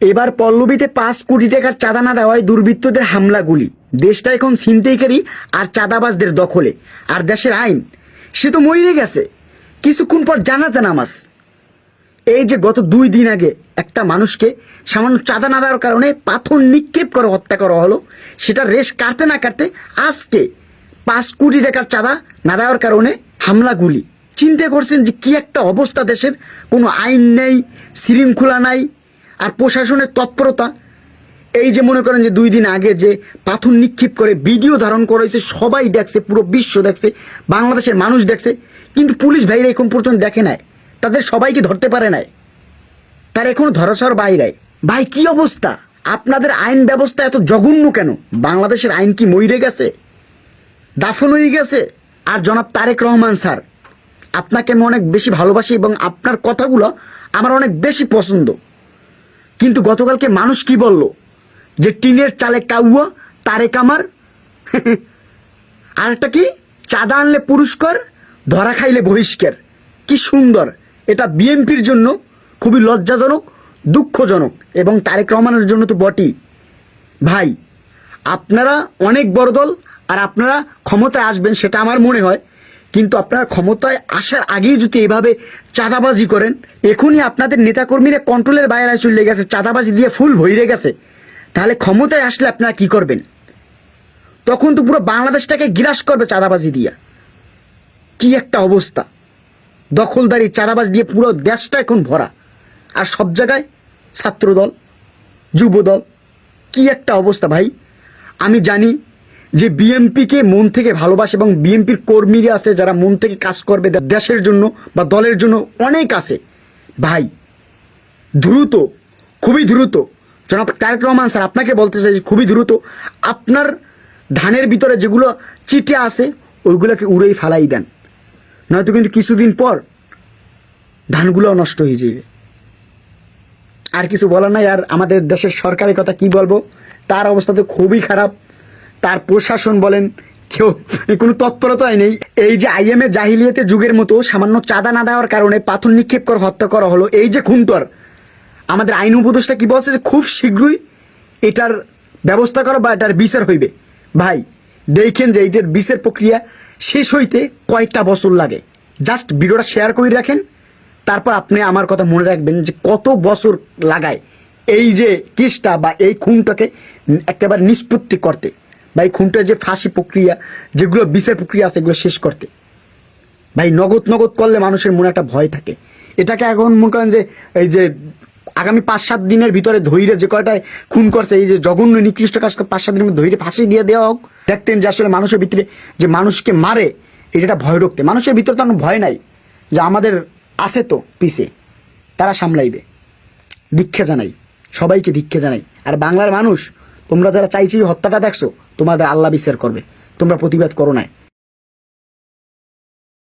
এবার পল্লবীতে পাঁচ কোটি টাকার চাঁদা না দেওয়ায় দুর্বৃত্তদের হামলাগুলি। দেশটা এখন ছিনতেইকারী আর চাঁদাবাজদের দখলে। আর দেশের আইন, সে তো মরে গেছে। কিছুক্ষণ পর জানা জানাজা নামাজ। এই যে গত দুই দিন আগে একটা মানুষকে সামান্য চাঁদা না দেওয়ার কারণে পাথর নিক্ষেপ করে হত্যা করা হলো, সেটা রেশ কাটতে না কাটতে আজকে পাঁচ কোটি টাকার চাঁদা না দেওয়ার কারণে হামলাগুলি। চিন্তা করছেন যে কি একটা অবস্থা দেশের? কোনো আইন নেই, শৃঙ্খলা নাই আর প্রশাসনের তৎপরতা, এই যে মনে করেন যে দুই দিন আগে যে পাথর নিক্ষেপ করে ভিডিও ধারণ করা হয়েছে, সবাই দেখছে, পুরো বিশ্ব দেখছে, বাংলাদেশের মানুষ দেখছে, কিন্তু পুলিশ ভাইরা এখন পর্যন্ত দেখে নাই। তাদের সবাইকে ধরতে পারে নাই। তার এখনও ধরাছর বাইরে। ভাই, কি অবস্থা? আপনাদের আইন ব্যবস্থা এত জঘন্য কেন? বাংলাদেশের আইন কি মইরে গেছে? দাফন হয়ে গেছে? আর জনাব তারেক রহমান স্যার, আপনাকে আমি অনেক বেশি ভালোবাসি এবং আপনার কথাগুলো আমার অনেক বেশি পছন্দ। কিন্তু গতকালকে মানুষ কি বলল? যে টিনের চালে কাউয়া তারেক আমার আর একটা কি? চাঁদা আনলে পুরস্কার, ধরা খাইলে বহিষ্কার। কি সুন্দর। এটা বিএনপির জন্য খুবই লজ্জাজনক, দুঃখজনক, এবং তারেক রহমানের জন্য তো বটি ভাই, আপনারা অনেক বড় দল, আর আপনারা ক্ষমতায় আসবেন, সেটা আমার মনে হয়। কিন্তু আপনারা ক্ষমতায় আসার আগেই যদি এভাবে চাঁদাবাজি করেন, এখনই আপনাদের নেতাকর্মীরা কন্ট্রোলের বাইরে চলে গেছে, চাঁদাবাজি দিয়ে ফুল ভইরে গেছে। তাহলে ক্ষমতায় আসলে আপনারা কি করবেন? তখন তো পুরো বাংলাদেশটাকে গ্রাস করবে চাঁদাবাজি দিয়া। কি একটা অবস্থা। দখলদারি, চাঁদাবাজ দিয়ে পুরো দেশটা এখন ভরা। আর সব জায়গায় ছাত্রদল, যুবদল, কি একটা অবস্থা ভাই? আমি জানি যে বিএমপিকে মন থেকে ভালোবাসে এবং বিএমপির কর্মীরা আছে যারা মন থেকে কাজ করবে দেশের জন্য বা দলের জন্য অনেক আছে। ভাই, দ্রুত, খুবই দ্রুত। জনাব তারেক রহমান স্যার, আপনাকে বলতে চাই খুবই দ্রুত আপনার ধানের ভিতরে যেগুলো চিটে আছে, ওইগুলোকে উড়েই ফালাই দেন। নয়তো কিন্তু কিছুদিন পর ধানগুলো নষ্ট হয়ে যাবে। আর কিছু বলার নাই, আর আমাদের দেশের সরকারের কথা কি বলব? তার অবস্থা তো খুবই খারাপ। তার প্রশাসন বলেন, কেউ, কোনো তৎপরতাই নেই। এই যে আইএমএ জাহিলিয়াতে যুগের মতো সামান্য চাঁদা না দেওয়ার কারণে পাথর নিক্ষেপ করে হত্যা করা হলো, এই যে খুনতর আমাদের আইন উপদেষ্টা কি বলছে যে খুব শীঘ্রই এটার ব্যবস্থা করো বা এটার বিচার হইবে। ভাই, দেখেন যে এইটার বিচার প্রক্রিয়া শেষ হইতে কয়েকটা বছর লাগে। জাস্ট ভিডিওটা শেয়ার করে রাখেন। তারপর আপনি আমার কথা মনে রাখবেন যে কত বছর লাগায় এই যে কেসটা বা এই খুনটাকে একেবারে নিষ্পত্তি করতে। এই খুনটার যে ফাঁসি প্রক্রিয়া, যেগুলো বিচার প্রক্রিয়া আছে, এগুলো শেষ করতে। ভাই, নগদ নগদ করলে মানুষের মনে একটা ভয় থাকে। এটাকে এখন মনে করেন যে, এই যে আগামী পাঁচ সাত দিনের ভিতরে ধৈর্য যে কয়টায় খুন করছে, এই যে জঘন্য নিকৃষ্ট কাজ পাঁচ সাত দিনের ধৈর্য ফাঁসি দিয়ে দেওয়া হোক। দেখতেন যে আসলে মানুষের ভিতরে যে মানুষকে মারে, এটা ভয় ঢুকতে মানুষের ভিতরে তো ভয় নাই যে আমাদের আছে তো পিছে, তারা সামলাইবে। ভিক্ষা জানাই, সবাইকে ভিক্ষা জানাই। আর বাংলার মানুষ, তোমরা যারা চাইছি হত্যাটা দেখছ তোমাদের আল্লাহ বিচার করবে। তোমরা প্রতিবাদ করো নাই।